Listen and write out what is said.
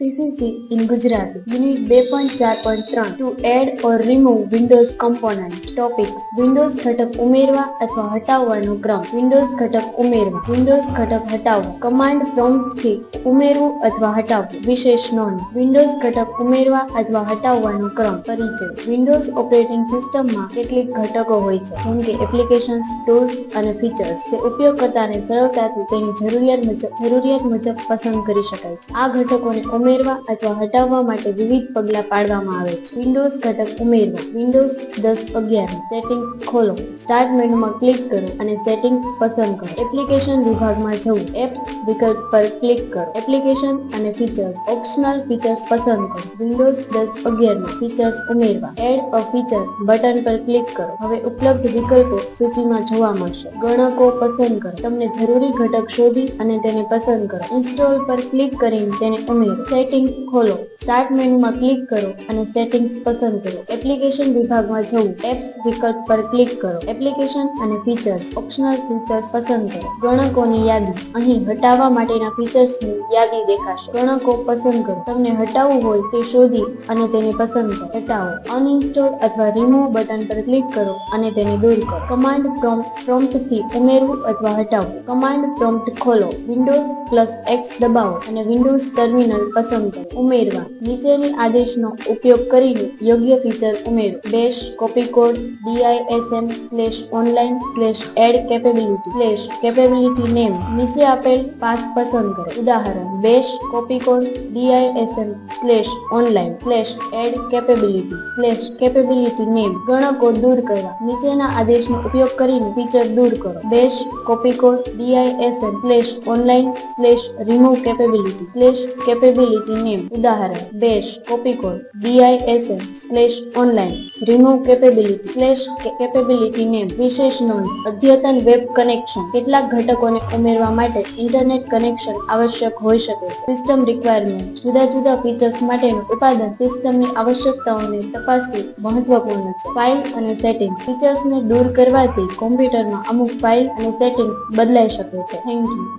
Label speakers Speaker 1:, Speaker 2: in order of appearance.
Speaker 1: In Gujarati. Unit બે point ચાર point ત્રણ to add or remove Windows component topics Windows ઘટક ઉમેરવા અથવા હટાવવાનો ક્રમ વિન્ડોઝ ઘટક ઉમેરવા વિન્ડોઝ ઘટક હટાવવો કમાન્ડ પ્રોમ્પ્ટથી ઉમેરવું અથવા હટાવવું વિશેષ નોંધ વિન્ડોઝ ઘટક ઉમેરવા અથવા હટાવવાનો ક્રમ પરિચય વિન્ડોઝ ઓપરેટિંગ સિસ્ટમમાં કેટલીક ઘટકો હોય છે. જેમ કે એપ્લિકેશન્સ ટૂલ્સ અને ફીચર્સ જે ઉપયોગકર્તાને સરળતાથી તેની જરૂરિયાત મુજબ જરૂરિયાત મુજબ પસંદ કરી શકાય છે. આ ઘટકોને ઉમેરવા અથવા હટાવવા માટે વિવિધ પગલાં પાડવામાં આવે છે. વિન્ડોઝ ઘટક ઉમેરવા. વિન્ડોઝ દસ અગિયાર સેટિંગ ખોલો. સ્ટાર્ટ મેનુમાં ક્લિક કરો અને સેટિંગ પસંદ કરો. એપ્લિકેશન વિભાગમાં જવું. એપ્સ વિકલ્પ પર ક્લિક કરો. એપ્લિકેશન અને ફીચર્સ ઓપ્શનલ ફીચર્સ પસંદ કરો. વિન્ડોઝ દસ અગિયારમાં ફીચર્સ ઉમેરવા. એડ અ ફીચર બટન પર ક્લિક કરો. હવે ઉપલબ્ધ વિકલ્પો સૂચિમાં જોવા મળશે. ગણકો પસંદ કરો. તમને જરૂરી ઘટક શોધી અને તેને પસંદ કરો. ઇન્સ્ટોલ પર ક્લિક કરીને તેને ઉમેરો. સેટિંગ્સ ખોલો. સ્ટાર્ટ મેનુમાં ક્લિક કરો અને સેટિંગ્સ પસંદ કરો. એપ્લિકેશન વિભાગમાં જવું. એપ્સ વિકલ્પ પર ક્લિક કરો. એપ્લિકેશન અને ફીચર્સ ઓપ્શનલ ફીચર્સ પસંદ કરો. ગણકોની યાદી. અહીં હટાવવા માટેના ફીચર્સની યાદી દેખાશે. ગણકો પસંદ કરો. તમને હટાવવું હોય તે શોધી અને તેને પસંદ કરો. હટાવો. અનઇન્સ્ટોલ અથવા રિમૂવ બટન પર ક્લિક કરો અને તેને દૂર કરો. કમાન્ડ પ્રોમ્પ્ટ પ્રોમ્પ્ટથી ઉમેરવું અથવા હટાવવું. કમાન્ડ પ્રોમ્પ્ટ ખોલો. વિન્ડોઝ પ્લસ એક્સ દબાવો અને વિન્ડોઝ ટર્મિનલ પસંદ કરો ઉમેરવા. નીચેની આદેશનો ઉપયોગ કરીને યોગ્ય ફીચર ઉમેરો. Bash copy code DISM slash online slash add capability slash capability name નીચે આપેલ પાથ પસંદ કરો. ઉદાહરણ. Bash copy code DISM slash online slash add capability slash capability name ગણકો દૂર કરવા. નીચેના આદેશનો ઉપયોગ કરીને ફીચર દૂર કરો. Bash copy code DISM slash online slash remove capability slash capability name ઉદાહરણ bash copy code DISM slash online remove capability slash capability name વિશેષ નોંધ અદ્યતન વેબ કનેક્શન કેટલાક ઘટકોને ઉમેરવા માટે ઇન્ટરનેટ કનેક્શન આવશ્યક હોઈ શકે છે. સિસ્ટમ રિક્વાયરમેન્ટ જુદા જુદા ફીચર્સ માટેનું ઉત્પાદન સિસ્ટમની આવશ્યકતાઓને તપાસવી મહત્વપૂર્ણ છે. ફાઇલ અને સેટિંગ ફીચર્સને દૂર કરવાથી કોમ્પ્યુટરમાં અમુક ફાઇલ અને સેટિંગ્સ બદલાઈ શકે છે. Thank you